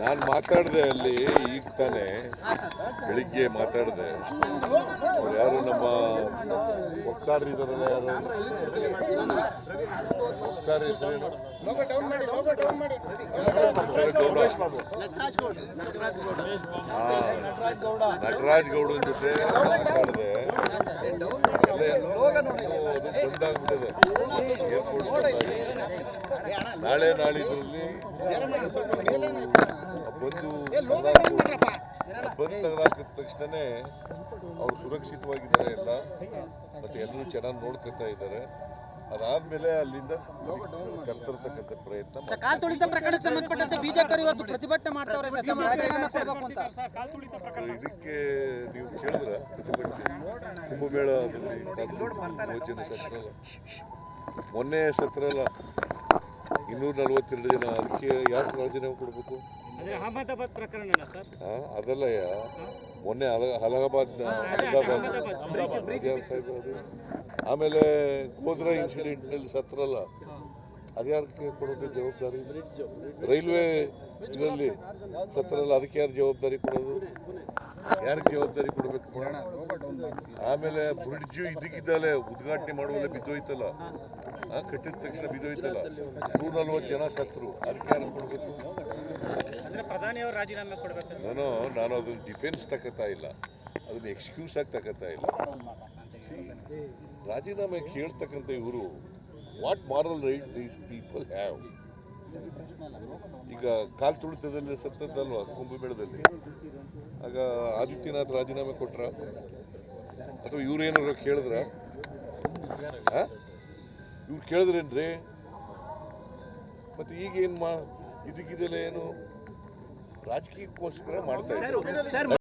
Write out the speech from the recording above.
ನಾನು ಮಾತಾಡಿದೆ ಅಲ್ಲಿ ಈಗ ತಾನೇ. ಬೆಳಿಗ್ಗೆ ಮಾತಾಡಿದೆ. ಅವ್ರು ಯಾರು ನಮ್ಮ ವಕ್ತಾರಿದಾರಲ್ಲ ಯಾರು? ವಕ್ತಾರ. ನಟರಾಜ್ ಗೌಡ. ಜೊತೆ ಮಾತಾಡಿದೆ. ನಾಳೆ ನಾಳಿದ್ರಲ್ಲಿ ಬಂದು ಬಂದು ತೆಗೆದಾಕಿದ ತಕ್ಷಣನೇ ಅವ್ರು ಸುರಕ್ಷಿತವಾಗಿದ್ದಾರೆ ಎಲ್ಲ. ಮತ್ತೆ ಎಲ್ಲರೂ ಚೆನ್ನಾಗಿ ನೋಡ್ಕೊತಾ ಇದ್ದಾರೆ. ಅದಾದ್ಮೇಲೆ ಅಲ್ಲಿಂದ ಕರ್ತರ್ತಕ್ಕಂಥ ಪ್ರಯತ್ನ ಸರ್, ಮಾಡ್ತಾರೆ. ಕಾಲ್ ತುಳಿತ ಪ್ರಕರಣಕ್ಕೆ ಸಂಬಂಧಪಟ್ಟಂತೆ ಬಿಜೆಪಿ ಇವತ್ತು ಪ್ರತಿಭಟನೆ ಮಾಡ್ತಾವ್ರೆ ಇದಕ್ಕೆ ನೀವು ಕೇಳಿದ್ರ? ಕುಂಭಮೇಳ ಭೋಜನ ಸತ್ರ. ಅಲ್ಲ. ಮೊನ್ನೆ ಸತ್ರ ಅಲ್ಲ ಇನ್ನೂರ ನಲ್ವತ್ತೆರಡು ಜನ ಅದಕ್ಕೆ ಯಾಕೆ ರಾಜೀನಾಮೆ ಕೊಡಬೇಕು? ಅದೇ ಅಹಮದಾಬಾದ್ ಪ್ರಕರಣನ ಸರ್? ಅದಲ್ಲಯ್ಯ ಮೊನ್ನೆ ಅಲ ಅಲಹಾಬಾದ್ನ ಅಹಮದಾಬಾದ್ ಆಮೇಲೆ ಗೋಧ್ರಾ ಇನ್ಸಿಡೆಂಟ್ನಲ್ಲಿ ಸತ್ರಲ್ಲ ಅದ್ಯಾರಕ್ಕೆ ಕೊಡೋದು ಜವಾಬ್ದಾರಿ? ರೈಲ್ವೆ ಇದರಲ್ಲಿ ಸತ್ರಲ್ಲ ಅದಕ್ಕೆ ಯಾರು ಜವಾಬ್ದಾರಿ ಕೊಡೋದು? ಯಾರಿಗೆ ಜವಾಬ್ದಾರಿ ಕೊಡಬೇಕು? ಆಮೇಲೆ ಬ್ರಿಡ್ಜ್ ಇದಕ್ಕಿದ್ದಲ್ಲೇ ಉದ್ಘಾಟನೆ ಮಾಡುವಲ್ಲೇ ಬಿದ್ದೋಯ್ತಲ್ಲ? ಆ, ಕಟ್ಟಿದ ತಕ್ಷಣ ಬಿದ್ದೋಯ್ತಲ್ಲ? ನೂರ ನಲ್ವತ್ತು ಜನ ಸತ್ರು ಅದಕ್ಕೆ ಯಾರು ಕೊಡಬೇಕು? ಅಂದ್ರೆ ಪ್ರಧಾನಿಯವರು ರಾಜೀನಾಮೆ ಕೊಡಬೇಕು ನಾನು ನಾನು ಅದನ್ನ ಡಿಫೆನ್ಸ್ ತಗೋತಾ ಇಲ್ಲ. ಅದನ್ನ ಎಕ್ಸ್ಕ್ಯೂಸ್ ಆಗಿ ತಗೋತಾ ಇಲ್ಲ. ರಾಜೀನಾಮೆ ಕೇಳ್ತಕ್ಕಂಥ ಇವರು what moral right these people have ಈಗ ಕಾಲ್ ತುಳಿತದಲ್ಲಿ ಸತ್ತದ್ದಲ್ವಾ? ಕುಂಭಮೇಳದಲ್ಲಿ ಆಗ ಆದಿತ್ಯನಾಥ್ ರಾಜೀನಾಮೆ ಕೊಟ್ರ? ಅಥವಾ ಇವ್ರೇನಾದ್ರು ಕೇಳಿದ್ರ? ಇವ್ರು ಕೇಳಿದ್ರೇನ್ರಿ? ಮತ್ತೆ ಈಗ ಏನು ಮಾ ಇದಕ್ಕಿದೆಲ್ಲ ಏನು? ರಾಜಕೀಯಕ್ಕೋಸ್ಕರ ಮಾಡ್ತಾ ಇದ್ದಾರೆ